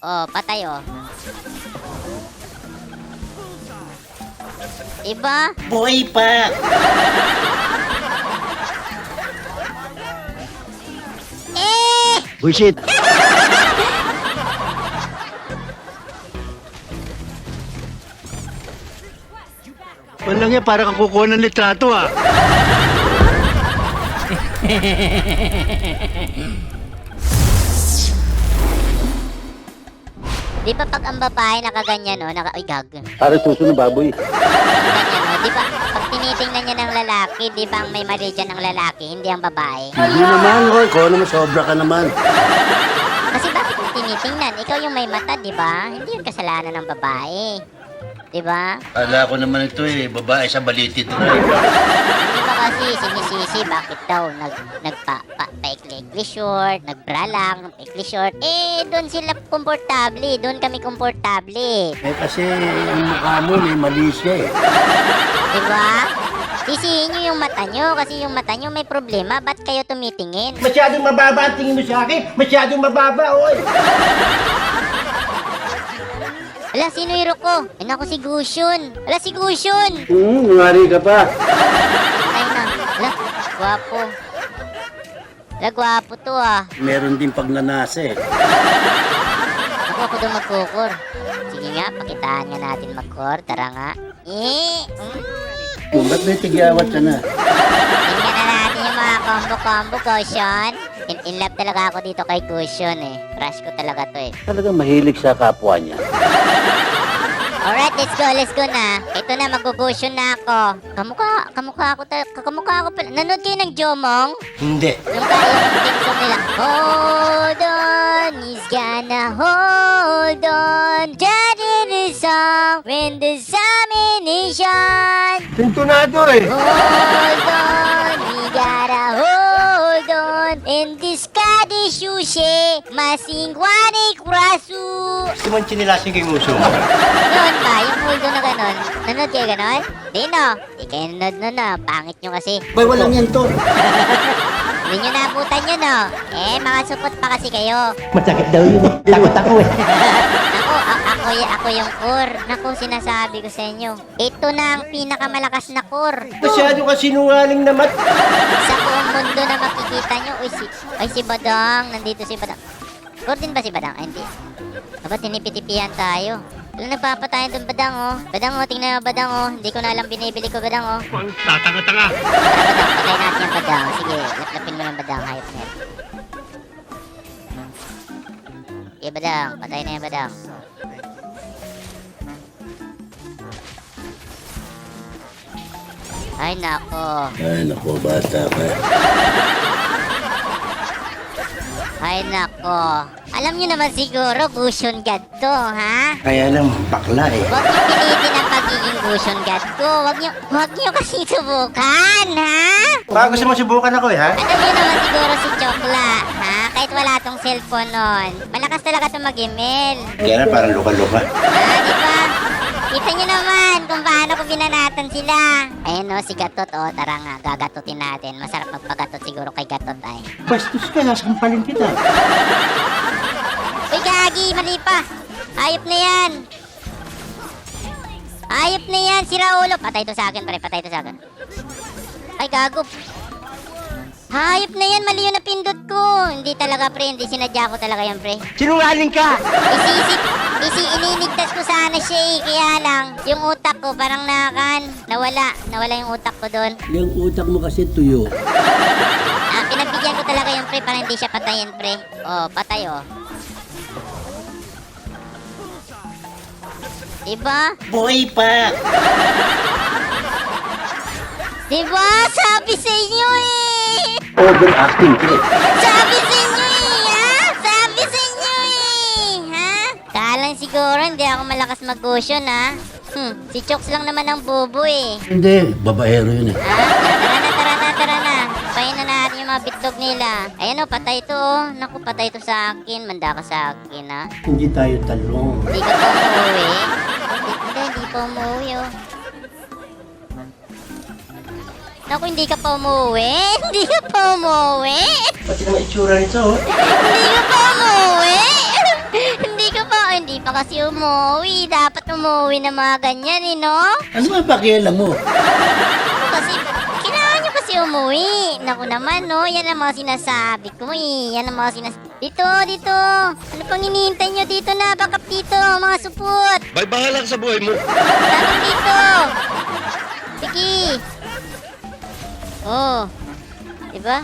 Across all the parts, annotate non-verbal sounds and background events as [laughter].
Oh, patay oh. Diba? Buhay pa! Eh! Bullshit. Walang yan, para kang kukuha ng litrato ah. [laughs] Di ba pag ang babae nakaganyan, no? Naka, ay, gag. Para suso ng baboy. Ganyan, no? Di ba? Pag tinitingnan niya ng lalaki, di ba ang may mali dyan ng lalaki, hindi ang babae? Hindi naman, Roy. Ikaw naman, sobra ka naman. Kasi bakit mo tinitingnan? Ikaw yung may mata, di ba? Hindi yung kasalanan ng babae. Di ba? Kala ko naman ito eh, babae sa baliti drive. Hindi ba kasi sinisisi bakit daw nag nagpa pa, paikli-ikli short, nagbra lang, paikli short. Eh, doon sila komportable, doon kami komportable. Eh kasi yung mukha mo may mali siya eh. Di ba? Sisihin nyo yung mata nyo kasi yung mata nyo may problema. Ba't kayo tumitingin? Masyadong mababa ang tingin mo sa akin. Masyadong mababa, oy. Ala, sino hero ko? Ay naku, si Gushun. Ala, si Gushun. Hmm, ngari ka pa. Ay na. Ala, gwapo. Ala, gwapo to ah. Meron din pagnanasa eh. Ako ako doon magkukor. Sige nga, pakitaan nga natin magkor. Tara nga. Eh. Kung ba't may tigyawat ka na? Tingnan na natin yung mga combo-combo, Gushun. In, in love talaga ako dito kay Gushun eh. Crush ko talaga to eh. Talagang mahilig sa kapwa niya. Alright, let's go, let's go na. Ito na, mag-Gushun na ako. Kamukha, kamukha ako, ta- kamukha ako pala. Nanood kayo ng Jomong? Hindi. Yung kaya yung song nila. Hold on, he's gonna hold on. That is the song when the examination. Sintonado eh. Hold on, sushi, masing wani kurasu. Gusto mo chinilasin kay Muso? Yun ba? Yung on na ganon. Nanood kayo ganon? Di no. Di kayo nanood nun na. Pangit nyo kasi. Bay, walang yan to. [laughs] Hindi nyo naabutan yun, no? Eh, mga supot pa kasi kayo. Masakit daw yun. Takot ako eh. [laughs] Ako, ako, ako yung core. Naku, sinasabi ko sa inyo. Ito na ang pinakamalakas na core. Masyado ka sinungaling naman. Sa buong mundo na makikita nyo. Uy, si, ay, si Badang. Nandito si Badang. Core din ba si Badang? Ay, hindi. Dapat tinipitipihan tayo. Alam, nagpapatayan doon, Badang, oh. Badang, oh, tingnan mo, Badang, oh. Hindi ko na alam binibili ko, Badang, oh. Tatanga-tanga. Tara, Badang, patay natin yung Badang. Sige, laplapin mo yung Badang, hayop na yan. Sige, Badang, patay na yung Badang. Ay, nako. Ay, naku, bata ka. Ay, nako. Alam niyo naman siguro, Gusion God to, ha? Kaya lang, bakla eh. Huwag niyo pilitin ang pagiging Gusion God ko. Huwag niyo, huwag niyo kasi subukan, ha? Baka gusto mo subukan ako eh, ha? Alam niyo naman siguro si Chokla, ha? Kahit wala tong cellphone nun. Malakas talaga itong mag-email. Kaya na parang luka-luka. Ah, di ba? Kita niyo naman kung paano ko binanatan sila. Ayun o, si Gatot, o. Tara nga, gagatutin natin. Masarap magpagatot siguro kay Gatot, ay. Bastos ka, sasampalin kita. Uy, gagi, mali pa. Ayop na yan. Ayop na yan, si Raulo. Patay to sa akin, pare. Patay to sa akin. Ay, gago. Hayop na yan, mali yung napindot ko. Hindi talaga, pre. Hindi sinadya ko talaga yan, pre. Sinungaling ka! Isisip, isi iniligtas ko sana siya eh. Kaya lang, yung utak ko parang nakan. Nawala. Nawala yung utak ko doon. Yung utak mo kasi tuyo. Ah, pinagbigyan ko talaga yung pre para hindi siya patayin, pre. Oh, patay oh. Diba? Buhay pa! Diba? Sabi sa inyo eh! Overacting ka eh. Sabi sa inyo eh, ha? Sabi sa inyo eh, ha? Kalang siguro hindi ako malakas mag-cushion, ha? Hmm, si Chokes lang naman ang bobo eh. Hindi, babaero yun eh. Ah, tara na, tara na, tara na. Pahin na natin yung mga bitlog nila. Ayan o, patay to. oh. Naku, patay to sa akin. Manda ka sa akin, ha? Hindi tayo talong. Hindi ka pa umuwi. Hindi, hindi, hindi pa umuwi, oh. Naku, hindi ka pa umuwi. [laughs] Hindi ka pa umuwi. Pati naman itsura nito, oh. Hindi ka pa umuwi. [laughs] Hindi ka pa pa kasi umuwi. Dapat umuwi na mga ganyan, eh, no? Ano ba pakialam mo? Kasi, kailangan nyo kasi umuwi. Naku naman, no? Yan ang mga sinasabi ko, eh. Yan ang mga sinasabi. Dito, dito. Ano pang hinihintay nyo dito na? Bakap dito, mga supot. Bay, bahala ka sa buhay mo. Tanong dito. Sige. Oh. Diba?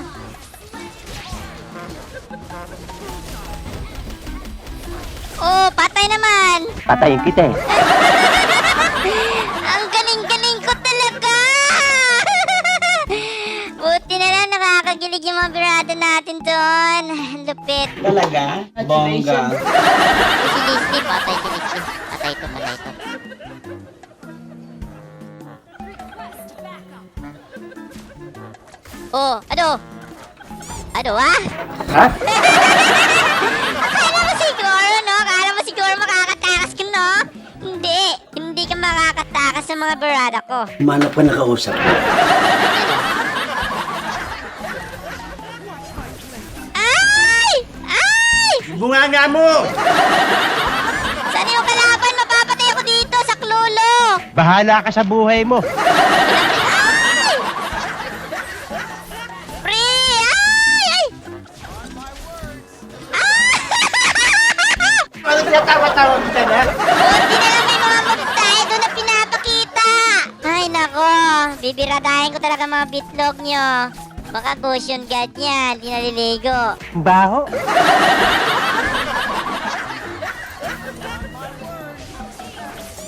Oh, patay naman. Patayin kita eh. [laughs] Ang galing-galing ko talaga! [laughs] Buti na lang nakakagilig yung mga birada natin doon. [laughs] Lupit. Talaga? Bongga. Leslie, patay Leslie. Patay ito, patay ito. Oh, ano? Ano, ah? Ha? Akala mo siguro, no? Akala mo siguro makakatakas ka, no? Hindi. Hindi ka makakatakas sa mga barada ko. Manap ka nakausap ko. Ay! Ay! Bunga nga mo! Saan yung kalaban? Mapapatay ako dito sa klulo! Bahala ka sa buhay mo. Bibiradahin ko talaga mga bitlog nyo. Baka cushion guard yan. Di naliligo. Baho.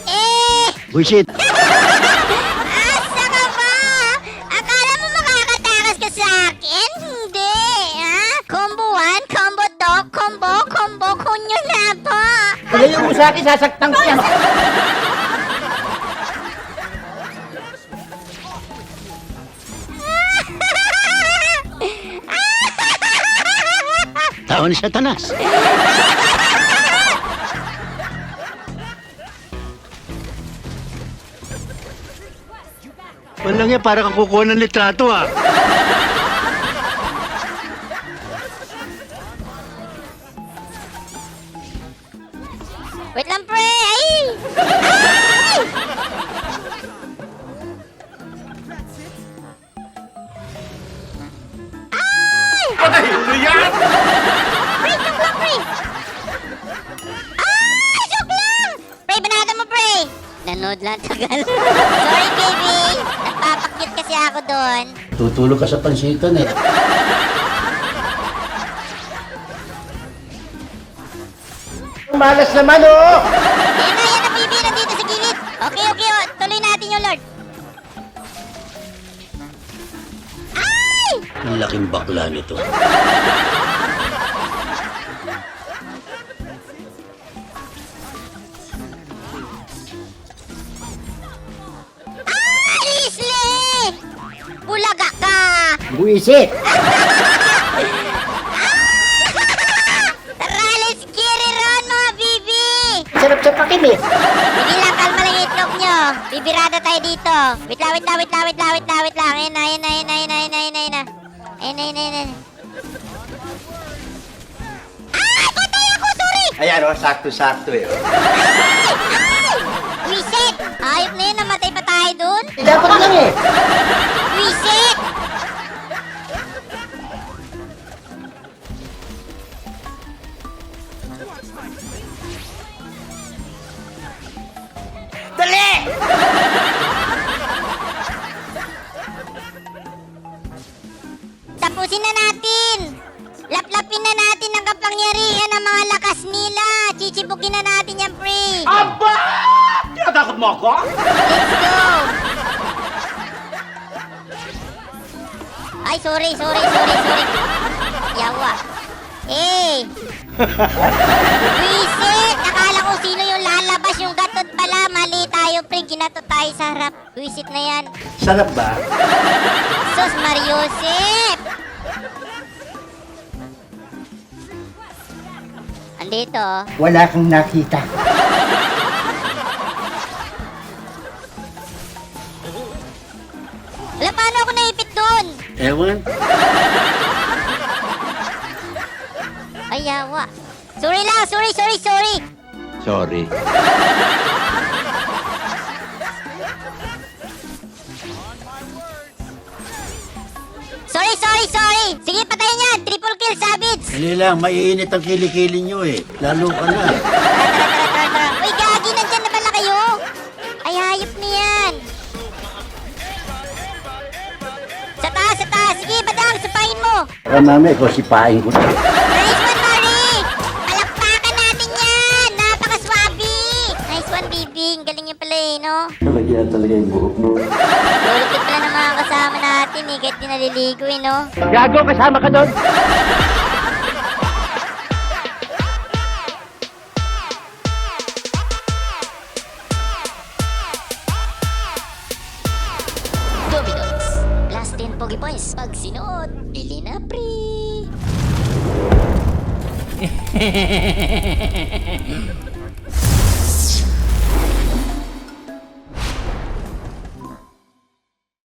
Eh! Bullshit. Asa ka ba? Akala mo makakatakas ka sa akin? Hindi, ha? Combo 1, combo 2, combo, combo, kunyo na po. Palayo mo sa akin, sasaktan ko yan. Ni Satanas. Walang yan, para kang kukuha ng litrato ah. Wait lang, pre! Ay! Ay! Ay! Ano yan? Pre! Ay, joke lang! Pre, banata mo, pre! Nanood lang [laughs] tagal. Sorry, baby! Nagpapakyut kasi ako doon. Tutulog ka sa pansitan eh. Malas naman oh! Yan na, yan na, baby! Nandito sa gilid! Okay, okay, oh. tuloy natin yung Lord. Ay! Ang laking bakla nito. Buisit! Tara, let's get it on, mga bibi! Sarap sa pakin eh. Sige lang, kalma lang itlog nyo. Bibirada tayo dito. Wait lang, wait lang, wait lang, wait lang, wait lang, wait lang. Ayun na, ayun na, ayun na, ayun na, ayun na, ayun na, ayun na. Ayun na, ayun na, ayun na. Ay, patay ako, sorry! Ayan oh, sakto-sakto eh. Reset! Ayop na yun, namatay pa tayo dun. Dapat lang eh. Reset! Tapusin na natin! Laplapin na natin ang kapangyarihan ng mga lakas nila! Chichibukin na natin yan, pre! Aba! Tinatakot mo ako? Let's go! Ay, sorry, sorry, sorry, sorry. Yawa. Eh! [laughs] Wisit! Nakala ko sino yung tayo, pre. Ginato tayo sa harap. Wisit na yan. Sarap ba? Sus, Mariusip! Andito. Wala kang nakita. Wala, paano ako naipit doon? Ewan. Ay, yawa. Sorry lang, sorry, sorry, sorry. Sorry. Sorry, sorry, sorry! Sige, patayin yan! Triple kill, Savage! Dali lang, maiinit ang kilikili nyo eh. Lalo ka na. [laughs] Uy, gagi, nandyan na pala kayo! Ay, hayop na yan! Sa taas, sa taas! Sige, badang, sapahin mo! Baka mamaya ko sipain ko na. Nice one, Mari! Palakpakan natin yan! Napakaswabe! Nice one, Bibing. Galing niya pala eh, no? Talaga talaga yung buhok mo. Lulupit pala ng mga kasama natin eh, kahit di naliligo eh, no? Gago, kasama ka doon. Domino's. Plus 10 Pogi Points. Pag sinuot, bili na free. [laughs]